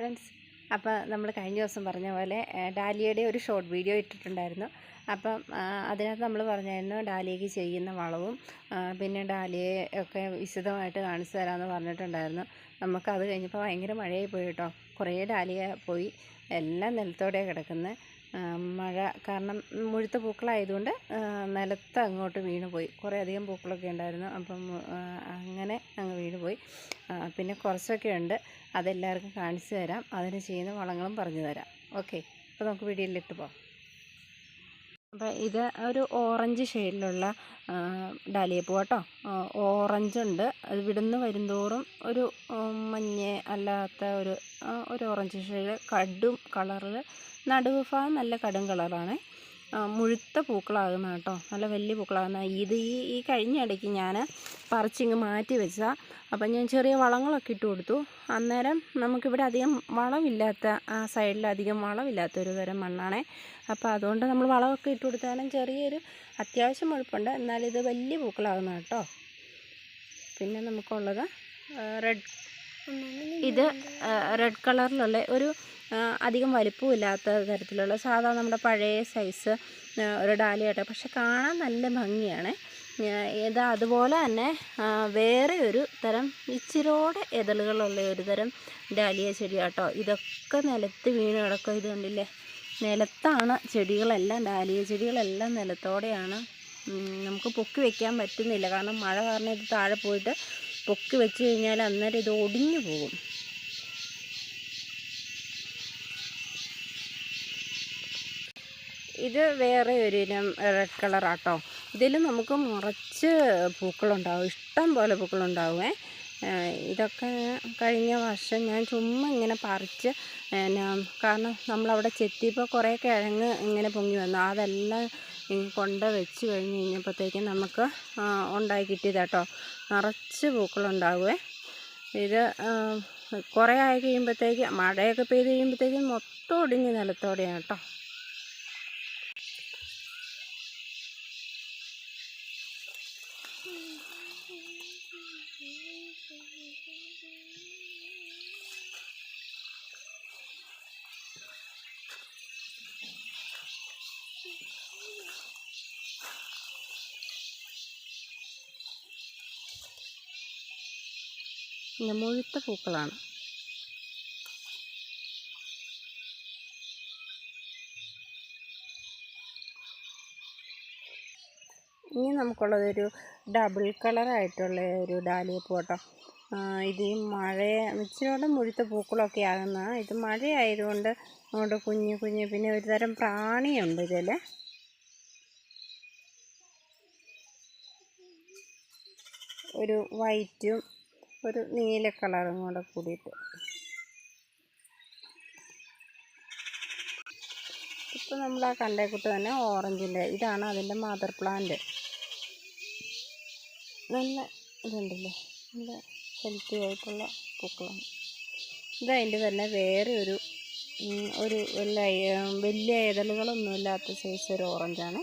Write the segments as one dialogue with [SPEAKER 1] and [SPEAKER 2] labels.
[SPEAKER 1] Friends അപ്പോൾ നമ്മൾ കഴിഞ്ഞ ദിവസം പറഞ്ഞ പോലെ ഡാലിയയുടെ ഒരു ഷോർട്ട് വീഡിയോ ഇട്ടിട്ടുണ്ടായിരുന്നു. അപ്പം അതിനകത്ത് നമ്മൾ പറഞ്ഞായിരുന്നു ഡാലിയയ്ക്ക് ചെയ്യുന്ന വളവും പിന്നെ ഡാലിയയെ ഒക്കെ വിശദമായിട്ട് കാണിച്ചു തരാമെന്ന് പറഞ്ഞിട്ടുണ്ടായിരുന്നു. നമുക്കത് കഴിഞ്ഞപ്പോൾ ഭയങ്കര മഴയായി പോയി കേട്ടോ. കുറേ ഡാലിയ പോയി എല്ലാം നിലത്തോടെ കിടക്കുന്നത് മഴ കാരണം മുഴുത്ത പൂക്കളായതുകൊണ്ട് നിലത്ത് അങ്ങോട്ട് വീണ് പോയി. കുറേ അധികം പൂക്കളൊക്കെ ഉണ്ടായിരുന്നു അപ്പം അങ്ങനെ അങ്ങ് വീണ് പോയി. പിന്നെ കുറച്ചൊക്കെ ഉണ്ട്. അതെല്ലാവർക്കും കാണിച്ചു തരാം. അതിന് ചെയ്യുന്ന വളങ്ങളും പറഞ്ഞു തരാം. ഓക്കെ. അപ്പോൾ നമുക്ക് വീഡിയോയിലിട്ട് പോകാം. അപ്പോൾ ഇത് ഒരു ഓറഞ്ച് ഷെയ്ഡിലുള്ള ഡാലിയപ്പൂ കേട്ടോ. ഓറഞ്ച് ഉണ്ട്. അത് വിടുന്ന് വരുന്തോറും ഒരു മഞ്ഞ അല്ലാത്ത ഒരു ഒരു ഓറഞ്ച് ഷെയ്ഡ്. കടും കളറിൽ നടുവ് ഭാഗം നല്ല കടും കളറാണ്. മുഴുത്ത പൂക്കളാകുന്ന കേട്ടോ. നല്ല വലിയ പൂക്കളാകുന്ന ഇത് ഈ ഈ കഴിഞ്ഞ ഇടയ്ക്ക് ഞാൻ പറിച്ചിങ്ങ് മാറ്റി വെച്ചാൽ അപ്പം ഞാൻ ചെറിയ വളങ്ങളൊക്കെ ഇട്ട് കൊടുത്തു. അന്നേരം നമുക്കിവിടെ അധികം വളമില്ലാത്ത ആ സൈഡിൽ അധികം വളമില്ലാത്ത ഒരു തരം മണ്ണാണേ. അപ്പോൾ അതുകൊണ്ട് നമ്മൾ വളമൊക്കെ ഇട്ട് കൊടുത്താലും ചെറിയൊരു അത്യാവശ്യം മുഴുപ്പുണ്ട് എന്നാലും ഇത് വലിയ പൂക്കളാകുന്ന കേട്ടോ. പിന്നെ നമുക്കുള്ളത് റെഡ് ഇത് റെഡ് കളറിലുള്ള ഒരു അധികം വലിപ്പമില്ലാത്ത തരത്തിലുള്ള സാധാ നമ്മുടെ പഴയ സൈസ് ഒരു ഡാലിയായിട്ട് പക്ഷെ കാണാൻ നല്ല ഭംഗിയാണ്. ഇത് അതുപോലെ തന്നെ വേറെ ഒരു തരം ഇച്ചിരോടെ ഇതളുകളുള്ള ഒരു തരം ഡാലിയ ചെടിയാട്ടോ. ഇതൊക്കെ നിലത്ത് വീണ് കിടക്കും. ഇത് കണ്ടില്ലേ? നിലത്താണ് ചെടികളെല്ലാം ഡാലിയ ചെടികളെല്ലാം നിലത്തോടെയാണ്. നമുക്ക് പൊക്കി വെക്കാൻ പറ്റുന്നില്ല. കാരണം മഴ കാരണം ഇത് താഴെ പോയിട്ട് പൊക്കി വെച്ച് കഴിഞ്ഞാൽ അന്നേരം ഇത് ഒടിഞ്ഞു പോകും. ഇത് വേറെ ഒരു ഇനം റെഡ് കളറാട്ടോ ഇതിൽ നമുക്ക് നിറച്ച് പൂക്കളുണ്ടാവും. ഇഷ്ടം പോലെ പൂക്കളുണ്ടാവുമേ ഇതൊക്കെ കഴിഞ്ഞ വർഷം ഞാൻ ചുമ്മാ ഇങ്ങനെ പറിച്ച് കാരണം നമ്മളവിടെ ചെത്തിയപ്പോൾ കുറേ കിഴങ്ങ് ഇങ്ങനെ പൊങ്ങി വന്നു. അതെല്ലാം കൊണ്ട് വെച്ച് കഴിഞ്ഞ് കഴിഞ്ഞപ്പോഴത്തേക്കും നമുക്ക് ഉണ്ടായി കിട്ടിയതാട്ടോ. നിറച്ച് പൂക്കളുണ്ടാവുമേ ഇത് കുറേ ആയി കഴിയുമ്പോഴത്തേക്ക് മഴയൊക്കെ പെയ്ത് കഴിയുമ്പോഴത്തേക്കും മൊത്തം ഒടിഞ്ഞ് നിലത്തോടെയാണ് കേട്ടോ പിന്നെ മുഴുത്ത പൂക്കളാണ്. ഇനി നമുക്കുള്ളതൊരു ഡബിൾ കളറായിട്ടുള്ള ഒരു ഡാലിയ പൂട്ടോ ഇത് ഈ മഴ ഇച്ചിരിയോടെ മുഴുത്ത പൂക്കളൊക്കെ ആകുന്ന ഇത് മഴയായതുകൊണ്ട് അങ്ങോട്ട് കുഞ്ഞു കുഞ്ഞ് പിന്നെ ഒരു തരം പ്രാണിയുണ്ട് ഇതിൽ ഒരു വൈറ്റും ഒരു നീല കളറും കൂടെ കൂടിയിട്ട്. ഇപ്പോൾ നമ്മൾ ആ കണ്ടേക്കൂട്ട് തന്നെ ഓറഞ്ചിന്റെ ഇതാണ് അതിന്റെ മദർ പ്ലാന്റ് നല്ല ഇതുണ്ടല്ലേ? നല്ല ഹെൽത്തി ആയിട്ടുള്ള പൂക്കളാണ്. ഇതതിന്റെ തന്നെ വേറെ ഒരു ഒരു വലിയ ഇതളുകളൊന്നുമില്ലാത്ത സൈസ് ഒരു ഓറഞ്ചാണ്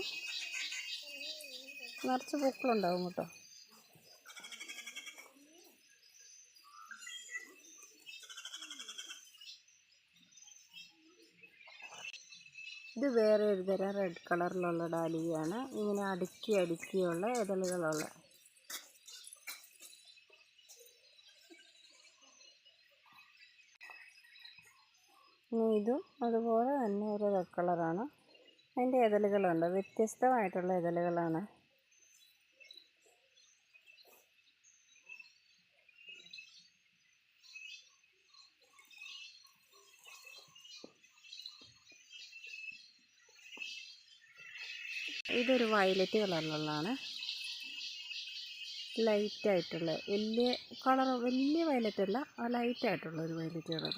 [SPEAKER 1] നിറച്ച് പൂക്കളുണ്ടാവും കേട്ടോ. ഇത് വേറെ ഒരു തരം റെഡ് കളറിലുള്ള ഡാലിയാണ്. ഇങ്ങനെ അടുക്കി അടുക്കിയുള്ള ഇതളുകളുള്ള. ഇതും അതുപോലെ തന്നെ ഒരു റെഡ് കളറാണ് അതിന്റെ ഇതളുകളുണ്ട്. വ്യത്യസ്തമായിട്ടുള്ള ഇതളുകളാണ്. ഇതൊരു വയലറ്റ് കളറിലുള്ളതാണ്. ലൈറ്റായിട്ടുള്ള വലിയ കളർ വലിയ വയലറ്റ് അല്ല ആ ലൈറ്റ് ആയിട്ടുള്ള ഒരു വയലറ്റ് കളർ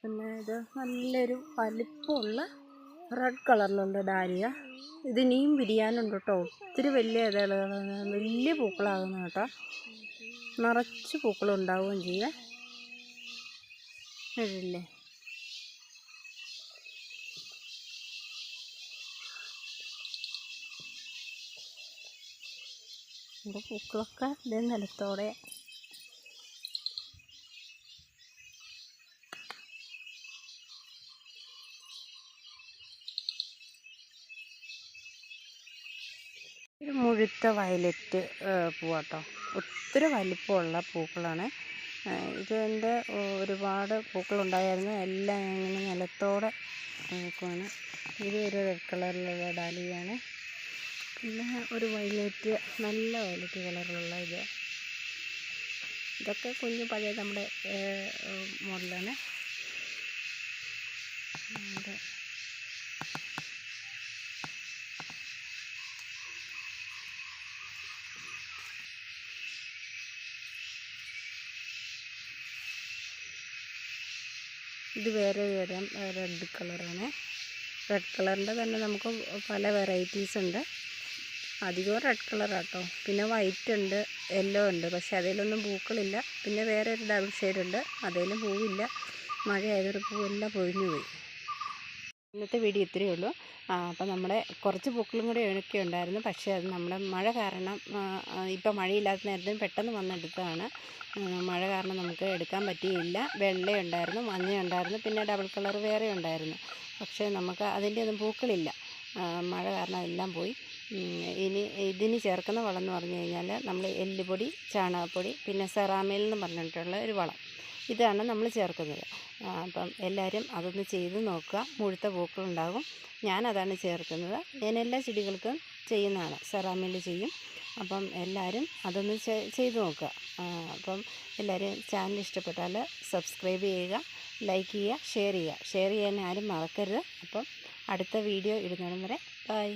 [SPEAKER 1] പിന്നെ ഇത് നല്ലൊരു വലിപ്പമുള്ള റെഡ് കളറിലുള്ള ഡാലിയ. ഇത് ഇനിയും വിരിയാനുണ്ട് കേട്ടോ. ഒത്തിരി വലിയ ഇതളുകളാണ് വലിയ പൂക്കളാകുന്ന കേട്ടോ. നിറച്ച് പൂക്കളുണ്ടാവുകയും ചെയ്യേ. ഇല്ലേ ഇവിടെ പൂക്കളൊക്കെ ഇതേ നിലത്തോടെ. ഒരു മുഴുത്ത വയലറ്റ് പൂവാട്ടോ. ഒത്തിരി വലിപ്പമുള്ള പൂക്കളാണ്. ഇതിന്റെ ഒരുപാട് പൂക്കളുണ്ടായിരുന്നു. എല്ലാം ഇങ്ങനെ നിലത്തോടെ നിൽക്കുവാണ്. ഇത് ഒരു റെഡ് കളറിലുള്ള ഡാലിയാണ്. പിന്നെ ഒരു വയലറ്റ് നല്ല വയലറ്റ് കളറിലുള്ള ഇത്. ഇതൊക്കെ കുഞ്ഞു പഴയ നമ്മുടെ മോഡലാണ്. ഇത് വേറെ തരം റെഡ് കളറാണ്. റെഡ് കളറിന്റെ തന്നെ നമുക്ക് പല വെറൈറ്റീസ് ഉണ്ട്. അധികവും റെഡ് കളറാട്ടോ പിന്നെ വൈറ്റ് ഉണ്ട് യെല്ലോ ഉണ്ട്. പക്ഷേ അതിലൊന്നും പൂക്കളില്ല. പിന്നെ വേറെ ഒരു ഡബിൾ ഷെയ്ഡ് ഉണ്ട് അതിലും പൂവില്ല. മഴയായതൊരു പൂവെല്ലാം പൊഴിഞ്ഞു പോയി. ഇന്നത്തെ വീഡിയോ ഇത്രയേ ഉള്ളൂ. അപ്പോൾ നമ്മുടെ കുറച്ച് പൂക്കളും കൂടി ഒക്കെ ഉണ്ടായിരുന്നു. പക്ഷേ അത് നമ്മുടെ മഴ കാരണം ഇപ്പം മഴയില്ലാത്ത നേരത്തും പെട്ടെന്ന് വന്നെടുത്തതാണ്. മഴ കാരണം നമുക്ക് എടുക്കാൻ പറ്റിയില്ല. വെള്ളയുണ്ടായിരുന്നു മഞ്ഞയുണ്ടായിരുന്നു പിന്നെ ഡബിൾ കളർ വേറെ ഉണ്ടായിരുന്നു പക്ഷേ നമുക്ക് അതിന്റെ ഒന്നും പൂക്കളില്ല മഴ കാരണം എല്ലാം പോയി. ഇനി ഇതിന് ചേർക്കുന്ന വളം എന്ന് പറഞ്ഞു കഴിഞ്ഞാൽ നമ്മൾ എല്ലുപൊടി ചാണകപ്പൊടി പിന്നെ സെറാമേൽ എന്ന് പറഞ്ഞിട്ടുള്ള ഒരു വളം. ഇതാണ് നമ്മൾ ചേർക്കുന്നത്. അപ്പം എല്ലാവരും അതൊന്ന് ചെയ്ത് നോക്കുക. മുഴുത്ത പൂക്കളുണ്ടാകും. ഞാനതാണ് ചേർക്കുന്നത്. ഞാൻ എല്ലാ ചെടികൾക്കും ചെയ്യുന്നതാണ്. സെറാമിൽ ചെയ്യും. അപ്പം എല്ലാവരും അതൊന്ന് ചെയ്ത് നോക്കുക. അപ്പം എല്ലാവരും ചാനൽ ഇഷ്ടപ്പെട്ടാൽ സബ്സ്ക്രൈബ് ചെയ്യുക ലൈക്ക് ചെയ്യുക ഷെയർ ചെയ്യുക. ഷെയർ ചെയ്യാൻ ആരും മറക്കരുത്. അപ്പം അടുത്ത വീഡിയോ ഇടുന്നതും വരെ ബൈ.